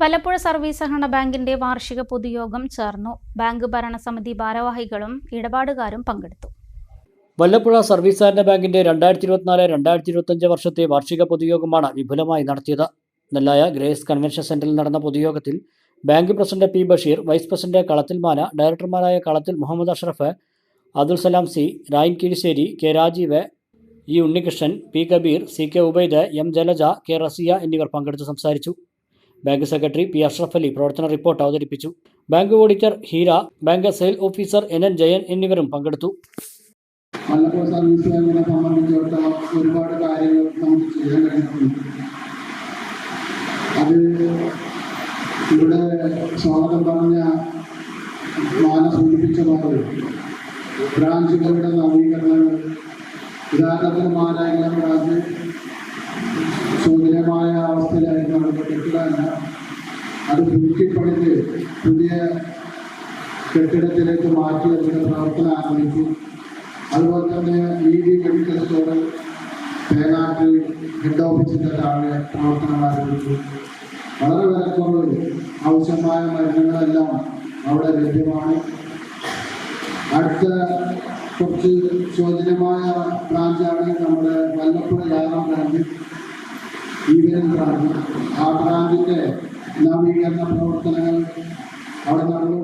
Vallappuzha service സഹകരണ ബാങ്കിന്റെ വാർഷിക പൊതുയോഗം ചേർന്നു. ബാങ്ക് ഭരണസമിതി ഭാരവാഹികളും ഇടപാടുകാരും പങ്കെടുത്തു. വല്ലപ്പുഴ സർവീസ് സഹകരണ ബാങ്കിന്റെ രണ്ടായിരത്തി ഇരുപത്തിനാല് രണ്ടായിരത്തി ഇരുപത്തഞ്ച് വർഷത്തെ വാർഷിക പൊതുയോഗമാണ് വിപുലമായി നടത്തിയത്. നെല്ലായ ഗ്രേസ് കൺവെൻഷൻ സെന്ററിൽ നടന്ന പൊതുയോഗത്തിൽ bank president P Basheer vice president Kalathil മാന ഡയറക്ടർമാരായ Kalathil Muhammad Ashraf Abdul Salam C Rayan Kizhissery K Rajeev E Unnikrishnan P Kabeer C K Ubaid M Jalaja K Raziya എന്നിവർ പങ്കെടുത്ത് സംസാരിച്ചു. Bank secretary P Ashraf Ali പ്രവർത്തന report അവതരിപ്പിച്ചു. Bank auditor Heera bank sale officer N N Jayan എന്നിവരും പങ്കെടുത്തു. കാര്യങ്ങൾ ബ്രാഞ്ചുകളുടെ നവീകരണങ്ങൾ ഉദാഹരണത്തിന് branch ശോചനമായ അവസ്ഥയിലായിരുന്നു അവിടെ കെട്ടിടമല്ല അത് പുതുക്കിപ്പണിത് പുതിയ കെട്ടിടത്തിലേക്ക് മാറ്റി അതിന്റെ പ്രവർത്തനം ആരംഭിച്ചു. അതുപോലെ തന്നെ E D medical store Penatt head ഓഫീസിന്റെ താഴെ പ്രവർത്തനം ആരംഭിച്ചു. വളരെ വിലക്കുറവിൽ ആവശ്യമായ മരുന്നുകളെല്ലാം അവിടെ ലഭ്യമാണ്. അടുത്ത കുറച്ച് ശോചനമായ ബ്രാഞ്ചാണ് നമ്മുടെ വല്ലപ്പുഴ യാറാം ബ്രാഞ്ച് ബ്രാഞ്ച് ആ ബ്രാഞ്ചിന്റെ നവീകരണ പ്രവർത്തനങ്ങൾ അവിടെ നടന്നുകൊണ്ട്